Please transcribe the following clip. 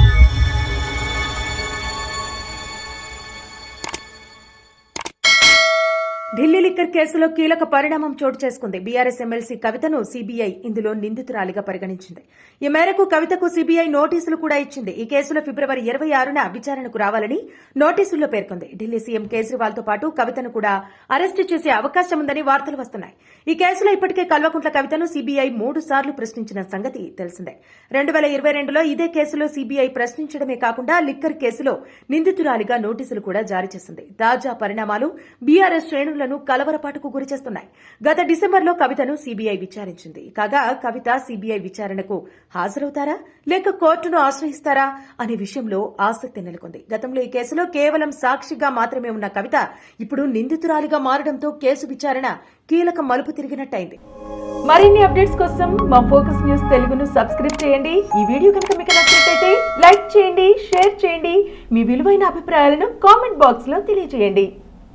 you Delhi liquor కేసులో కీలక పరిణామం చోటు చేసుకుంది. బీఆర్ఎస్ ఎమ్మెల్సీ కవితను సీబీఐ ఇందులో నిందితురాలిగా పరిగణించింది. ఈ మేరకు కవితకు సీబీఐ నోటీసులు కూడా ఇచ్చింది. ఈ కేసులో ఫిబ్రవరి ఇరవై ఆరున విచారణకు రావాలని నోటీసుల్లో పేర్కొంది. ఢిల్లీ సీఎం కేజ్రీవాల్తో పాటు కవితను కూడా అరెస్టు చేసే అవకాశం ఉందని వార్తలు వస్తున్నాయి. ఈ కేసులో ఇప్పటికే కల్వకుంట్ల కవితను సీబీఐ మూడు సార్లు ప్రశ్నించిన సంగతి తెలిసిందే. రెండు వేల ఇరవై రెండులో ఇదే కేసులో సీబీఐ ప్రశ్నించడమే కాకుండా లిక్కర్ కేసులో నిందితురాలిగా నోటీసులు కూడా జారీ చేసింది. తాజా పరిణామాలు బీఆర్ఎస్ అధికారులను కలవరపాటుకు గురిచేస్తున్నాయి గత డిసెంబర్లో కవితను సీబీఐ విచారించింది. కాగా కవిత సీబీఐ విచారణకు హాజరవుతారా? లేక కోర్టును ఆశ్రయిస్తారా? అనే విషయంలో ఆసక్తి నెలకొంది. గతంలో ఈ కేసులో కేవలం సాక్షిగా మాత్రమే ఉన్న కవిత ఇప్పుడు నిందితురాలిగా మారడంతో కేసు విచారణ కీలక మలుపు తిరిగినట్టయింది. మరిన్ని అప్డేట్స్ కోసం మా ఫోకస్ న్యూస్ తెలుగును సబ్స్క్రైబ్ చేయండి. ఈ వీడియో కనుక మీకు నచ్చినట్లయితే లైక్ చేయండి షేర్ చేయండి. మీ విలువైన అభిప్రాయాలను కామెంట్ బాక్స్లో తెలియజేయండి.